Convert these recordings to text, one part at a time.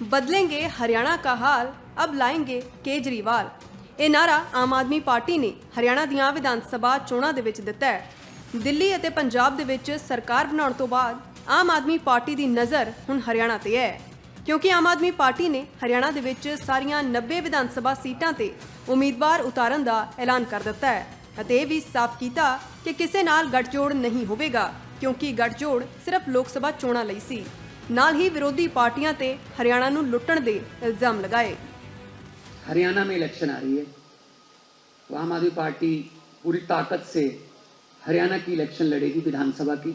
बदलेंगे हरियाणा का हाल, अब ਲਾਏਂਗੇ ਕੇਜਰੀਵਾਲ ਇਹ ਨਾਰਾ ਆਮ ਆਦਮੀ ਪਾਰਟੀ ਨੇ ਹਰਿਆਣਾ ਦੀਆਂ ਵਿਧਾਨ ਸਭਾ ਚੋਣਾਂ ਦੇ ਵਿੱਚ ਦਿੱਤਾ ਹੈ ਦਿੱਲੀ ਅਤੇ ਪੰਜਾਬ ਦੇ ਵਿੱਚ ਸਰਕਾਰ ਬਣਾਉਣ ਤੋਂ ਬਾਅਦ ਆਮ ਆਦਮੀ ਪਾਰਟੀ ਦੀ ਨਜ਼ਰ ਹੁਣ ਹਰਿਆਣਾ ਤੇ ਹੈ ਕਿਉਂਕਿ ਆਮ ਆਦਮੀ ਪਾਰਟੀ ਨੇ ਹਰਿਆਣਾ ਦੇ ਵਿੱਚ ਸਾਰੀਆਂ 90 ਵਿਧਾਨ ਸਭਾ ਸੀਟਾਂ ਤੇ ਉਮੀਦਵਾਰ ਉਤਾਰਨ ਦਾ ਐਲਾਨ ਕਰ ਦਿੱਤਾ ਹੈ ਅਤੇ ਇਹ ਵੀ ਸਾਫ਼ ਕੀਤਾ ਕਿ ਕਿਸੇ ਨਾਲ ਗੱਠਜੋੜ ਨਹੀਂ ਹੋਵੇਗਾ ਕਿਉਂਕਿ ਗੱਠਜੋੜ ਸਿਰਫ ਲੋਕ ਸਭਾ ਚੋਣਾਂ ਲਈ ਸੀ ਨਾਲ ਹੀ ਵਿਰੋਧੀ ਪਾਰਟੀਆਂ ਤੇ ਹਰਿਆਣਾ ਨੂੰ ਲੁੱਟਣ ਦੇ ਇਲਜ਼ਾਮ ਲਗਾਏ हरियाणा में इलेक्शन आ रही है तो आम आदमी पार्टी पूरी ताकत से हरियाणा की इलेक्शन लड़ेगी विधानसभा की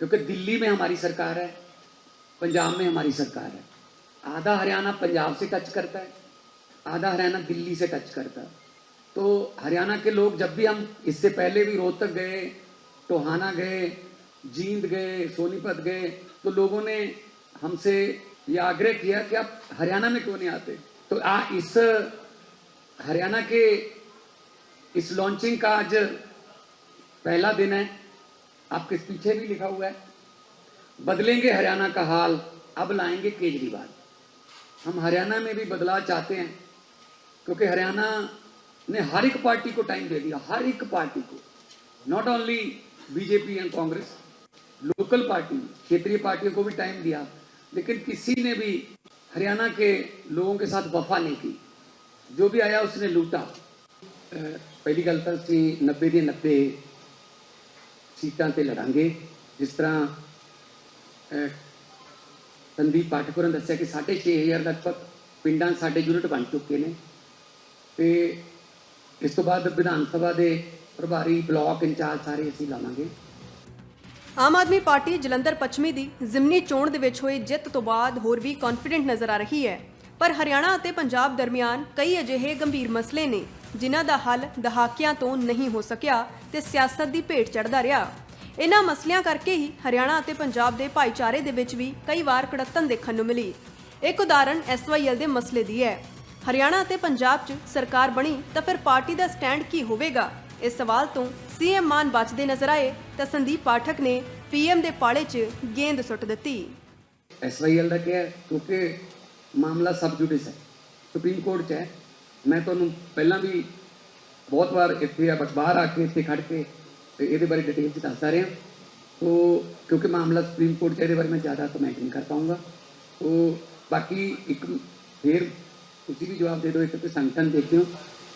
क्योंकि दिल्ली में हमारी सरकार है पंजाब में हमारी सरकार है आधा हरियाणा पंजाब से टच करता है आधा हरियाणा दिल्ली से टच करता है तो हरियाणा के लोग जब भी हम इससे पहले भी रोहतक गए टोहाना गए जींद गए सोनीपत गए तो लोगों ने हमसे ये आग्रह किया कि आप हरियाणा में क्यों नहीं आते? तो आ, इस हरियाणा के इस लॉन्चिंग का आज पहला दिन है। आपके पीछे भी लिखा हुआ है, बदलेंगे हरियाणा का हाल, अब लाएँगे केजरीवाल। हम हरियाणा में भी बदलाव चाहते हैं, क्योंकि हरियाणा ने हर एक पार्टी को टाइम दे दिया, हर एक पार्टी को। Not only BJP and Congress local party क्षेत्रीय पार्टियों को भी टाइम दिया लेकिन किसी ने भी हरियाणा के लोगों के साथ वफा नहीं की जो भी आया उसने लूटा अ, ਪਹਿਲੀ ਗੱਲ ਤਾਂ ਅਸੀਂ 90 ਦੀਆਂ 90 ਸੀਟਾਂ ਤੇ ਲੜਾਂਗੇ ਜਿਸ ਤਰ੍ਹਾਂ ਅ, ਸੰਦੀਪ ਪਾਠਕੁਰ ਨੇ ਦੱਸਿਆ ਕਿ 6500 ਲਗਭਗ ਪਿੰਡਾਂ 'ਚ ਸਾਡੇ ਯੂਨਿਟ ਬਣ ਚੁੱਕੇ ਨੇ ਤੇ ਇਸ ਤੋਂ ਬਾਅਦ ਵਿਧਾਨ ਸਭਾ ਦੇ ਪ੍ਰਭਾਰੀ ਬਲਾਕ ਇੰਚਾਰਜ ਸਾਰੇ ਅਸੀਂ ਲਾਵਾਂਗੇ ਆਮ ਆਦਮੀ ਪਾਰਟੀ ਜਲੰਧਰ ਪੱਛਮੀ ਦੀ ਜ਼ਿਮਨੀ ਚੋਣ ਦੇ ਵਿੱਚ ਹੋਈ ਜਿੱਤ ਤੋਂ ਬਾਅਦ ਹੋਰ ਵੀ ਕੌਨਫੀਡੈਂਟ ਨਜ਼ਰ ਆ ਰਹੀ ਹੈ। ਪਰ ਹਰਿਆਣਾ ਅਤੇ ਪੰਜਾਬ ਦਰਮਿਆਨ ਕਈ ਅਜਿਹੇ ਗੰਭੀਰ ਮਸਲੇ ਨੇ, ਜਿਨ੍ਹਾਂ ਦਾ ਹੱਲ ਦਹਾਕਿਆਂ ਤੋਂ ਨਹੀਂ ਹੋ ਸਕਿਆ ਤੇ ਸਿਆਸਤ ਦੀ ਭੇਟ ਚੜਦਾ ਰਿਹਾ। ਇਹਨਾਂ ਮਸਲਿਆਂ ਕਰਕੇ ਹੀ ਹਰਿਆਣਾ ਅਤੇ ਪੰਜਾਬ ਦੇ ਭਾਈਚਾਰੇ ਦੇ ਵਿੱਚ ਵੀ ਕਈ ਵਾਰ ਕੜੱਤਨ ਦੇਖਣ ਨੂੰ ਮਿਲੀ। ਇੱਕ ਉਦਾਹਰਣ ਐਸਵਾਈਐਲ ਦੇ ਮਸਲੇ ਦੀ ਹੈ। ਹਰਿਆਣਾ ਅਤੇ ਪੰਜਾਬ 'ਚ ਸਰਕਾਰ ਬਣੀ ਤਾਂ ਫਿਰ ਪਾਰਟੀ ਦਾ ਸਟੈਂਡ ਕੀ ਹੋਵੇਗਾ? ਇਸ ਸਵਾਲ ਤੋਂ ਸੀਐਮ ਮਾਨ ਬਚਦੇ ਨਜ਼ਰ ਆਏ ਤਾਂ ਸੰਦੀਪ ਪਾਠਕ ਨੇ ਪੀਐਮ ਦੇ ਪਾਲੇ 'ਚ ਗੇਂਦ ਸੁੱਟ ਦਿੱਤੀ। ਐਸਵਾਈਐਲ ਦਾ ਕੀ ਹੈ, ਕਿਉਂਕਿ ਮਾਮਲਾ ਸਬ ਜੁਡਿਸ ਹੈ, ਸੁਪਰੀਮ ਕੋਰਟ 'ਚ ਹੈ। ਮੈਂ ਤੁਹਾਨੂੰ ਪਹਿਲਾਂ ਵੀ ਬਹੁਤ ਵਾਰ ਇੱਥੇ ਆ ਬਾਹਰ ਆ ਕੇ ਇੱਥੇ ਖੜ ਕੇ ਤੇ ਇਹਦੇ ਬਾਰੇ ਡਿਟੇਲ 'ਚ ਦੱਸਦਾ ਰਿਹਾ। ਤੋ ਕਿਉਂਕਿ ਮਾਮਲਾ ਸੁਪਰੀਮ ਕੋਰਟ 'ਚ ਇਹਦੇ ਬਾਰੇ ਮੈਂ ਜ਼ਿਆਦਾ ਕਮੈਂਟ ਨਹੀਂ ਕਰ ਪਾਉਂਗਾ ਤੋ ਬਾਕੀ ਇੱਕ ਫੇਰ ਤੁਸੀਂ ਵੀ ਜਵਾਬ ਦੇ ਦਿਓ, ਇੱਕ ਤੇ ਸੰਗਠਨ ਦੇਖਦੇ ਹੋ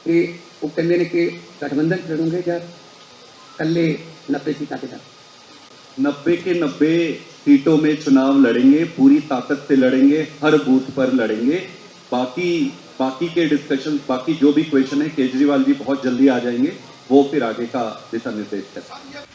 ਕਿ ਉਹ ਕਹਿੰਦੇ ਨੇ ਕਿ ਗਠਬੰਧਨ 'ਚ ਲੜੋਗੇ ਜਾਂ ਇਕੱਲੇ 90 ਸੀਟਾਂ ਤੇ ਲੜੋਗੇ नब्बे के नब्बे सीटों में चुनाव लड़ेंगे पूरी ताकत से लड़ेंगे हर बूथ पर लड़ेंगे बाकी बाकी के डिस्कशन बाकी जो भी क्वेश्चन है केजरीवाल जी बहुत जल्दी आ जाएंगे वो फिर आगे का दिशा निर्देश करेंगे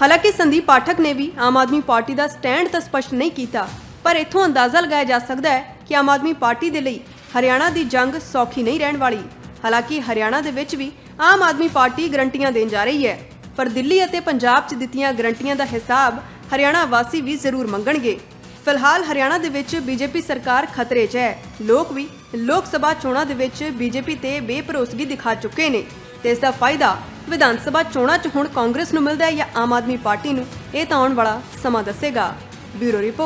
ਹਾਲਾਂਕਿ ਸੰਦੀਪ ਪਾਠਕ ਨੇ ਵੀ ਆਮ ਆਦਮੀ ਪਾਰਟੀ ਦਾ ਸਟੈਂਡ ਤਾਂ ਸਪਸ਼ਟ ਨਹੀਂ ਕੀਤਾ ਪਰ ਇੱਥੋਂ ਅੰਦਾਜ਼ਾ ਲਗਾਇਆ ਜਾ ਸਕਦਾ ਹੈ ਕਿ ਆਮ ਆਦਮੀ ਪਾਰਟੀ ਦੇ ਲਈ ਹਰਿਆਣਾ ਦੀ ਜੰਗ ਸੌਖੀ ਨਹੀਂ ਰਹਿਣ ਵਾਲੀ ਹਾਲਾਂਕਿ ਹਰਿਆਣਾ ਦੇ ਵਿੱਚ ਵੀ ਆਮ ਆਦਮੀ ਪਾਰਟੀ ਗਰੰਟੀਆਂ ਦੇਣ ਜਾ ਰਹੀ ਹੈ ਪਰ ਦਿੱਲੀ ਅਤੇ ਪੰਜਾਬ 'ਚ ਦਿੱਤੀਆਂ ਗਰੰਟੀਆਂ ਦਾ ਹਿਸਾਬ ਹਰਿਆਣਾ ਵਾਸੀ ਵੀ ਜ਼ਰੂਰ ਮੰਗਣਗੇ। ਫਿਲਹਾਲ ਹਰਿਆਣਾ ਦੇ ਵਿੱਚ ਬੀਜੇਪੀ ਸਰਕਾਰ ਖਤਰੇ 'ਚ ਹੈ। ਲੋਕ ਵੀ ਲੋਕ ਸਭਾ ਚੋਣਾਂ ਦੇ ਵਿੱਚ ਬੀਜੇਪੀ ਤੇ ਬੇਭਰੋਸਗੀ ਦਿਖਾ ਚੁੱਕੇ ਨੇ। ਤੇ ਇਸ ਦਾ ਫਾਇਦਾ ਵਿਧਾਨ ਸਭਾ ਚੋਣਾਂ 'ਚ ਹੁਣ ਕਾਂਗਰਸ ਨੂੰ ਮਿਲਦਾ ਹੈ ਜਾਂ ਆਮ ਆਦਮੀ ਪਾਰਟੀ ਨੂੰ? ਇਹ ਤਾਂ ਆਉਣ ਵਾਲਾ ਸਮਾਂ ਦੱਸੇਗਾ। Bureau report